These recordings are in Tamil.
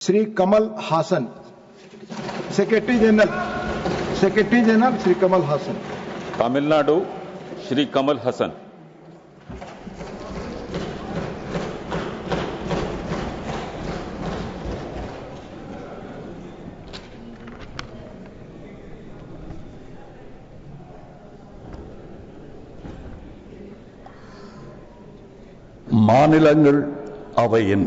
Shri Kamal Haasan secretary general secretary general Shri Kamal Haasan Tamil Nadu Shri Kamal Hasan மாநிலங்கள் அவையின்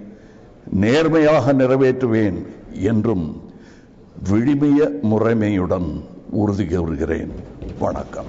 நேர்மையாக நிறைவேற்றுவேன் என்றும் விழிமைய முறைமையுடன் உறுதி கூறுகிறேன். வணக்கம்.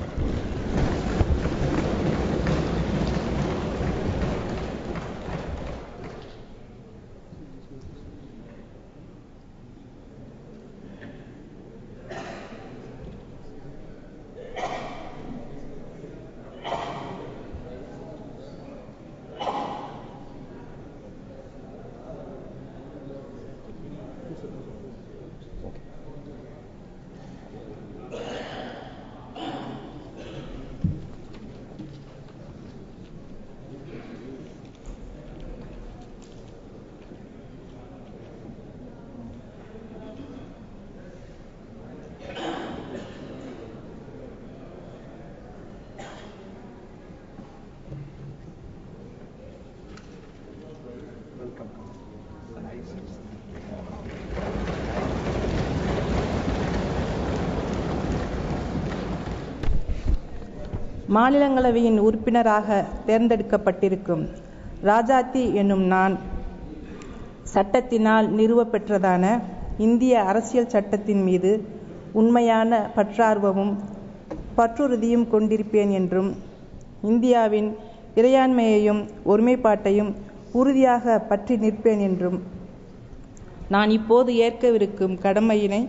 மாநிலங்களவையின் உறுப்பினராக தேர்ந்தெடுக்கப்பட்டிருக்கும் ராஜாத்தி என்னும் நான் சட்டத்தினால் நிறுவப்பெற்றதான இந்திய அரசியல் சட்டத்தின் மீது உண்மையான பற்றார்வமும் பற்றுறுதியும் கொண்டிருப்பேன் என்றும் இந்தியாவின் இறையாண்மையையும் ஒருமைப்பாட்டையும் உறுதியாக பற்றி நிற்பேன் என்றும் நான் இப்போது ஏற்கவிருக்கும் கடமையினை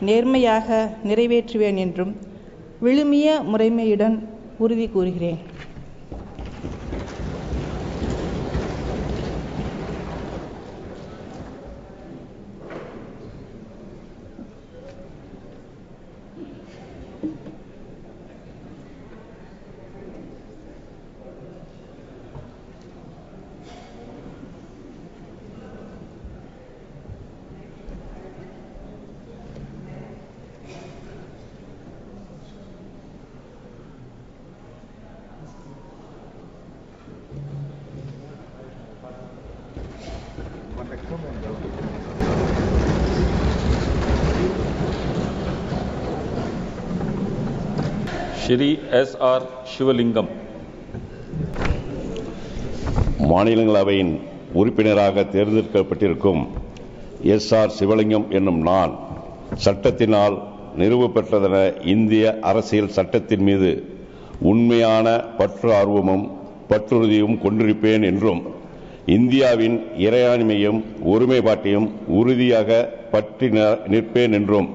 நேர்மையாக நிறைவேற்றுவேன் என்றும் விழுமிய முறைமையுடன் உறுதி கூறுகிறேன். Shri S R Sivalingam. மாநிலங்களவையின் உறுப்பினராக தேர்ந்தெடுக்கப்பட்டிருக்கும் எஸ் ஆர் சிவலிங்கம் என்னும் நான் சட்டத்தினால் நிறுவப்பெற்றதென இந்திய அரசியல் சட்டத்தின் மீது உண்மையான பற்று ஆர்வமும் பற்றுறுதியும் கொண்டிருப்பேன் என்றும் இந்தியாவின் இறையாண்மையும் ஒருமைப்பாட்டையும் உறுதியாக பற்றி நிற்பேன் என்றும்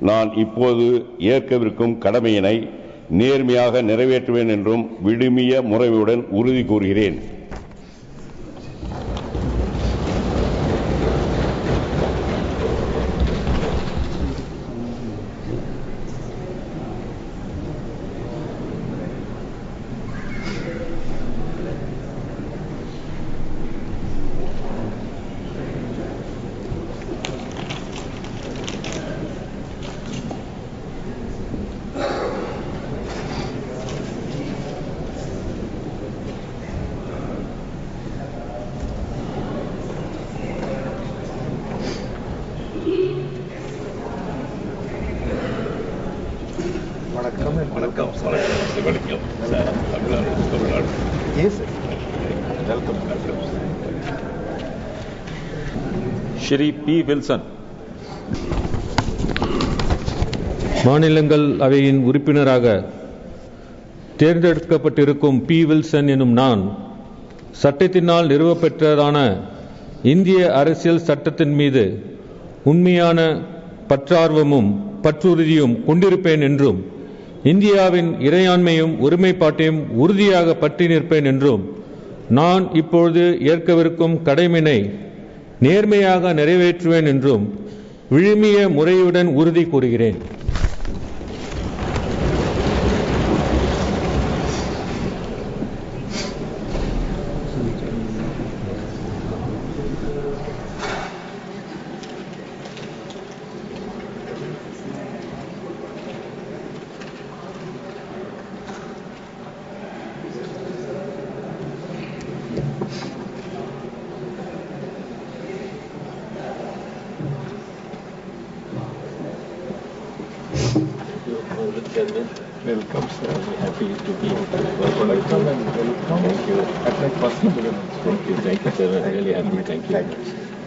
நான் இப்போது ஏற்கவிருக்கும் கடமையினை நேர்மையாக நிறைவேற்றுவேன் என்றும் விடுமிய முறையுடன் உறுதி கூறுகிறேன். வணக்கம். வணக்கம் வணக்கம். Sir welcome Shri P. Wilson. மாநிலங்கள் அவையின் உறுப்பினராக தேர்ந்தெடுக்கப்பட்டிருக்கும் பி. வில்சன் எனும் நான் சட்டத்தினால் நிறுவப்பெற்றதான இந்திய அரசியல் சட்டத்தின் மீது உண்மையான பற்றார்வமும் பற்றுறுதியும் கொண்டிருப்பேன் என்றும் இந்தியாவின் இறையாண்மையும் ஒருமைப்பாட்டையும் உறுதியாக பற்றி நிற்பேன் என்றும் நான் இப்பொழுது ஏற்கவிருக்கும் கடமையினை நேர்மையாக நிறைவேற்றுவேன் என்றும் விழுமிய முறையுடன் உறுதி கூறுகிறேன். Welcome, sir. We're happy to be welcome and welcome. Thank you. Thank you. Thank you, sir. I'm really happy. Thank you.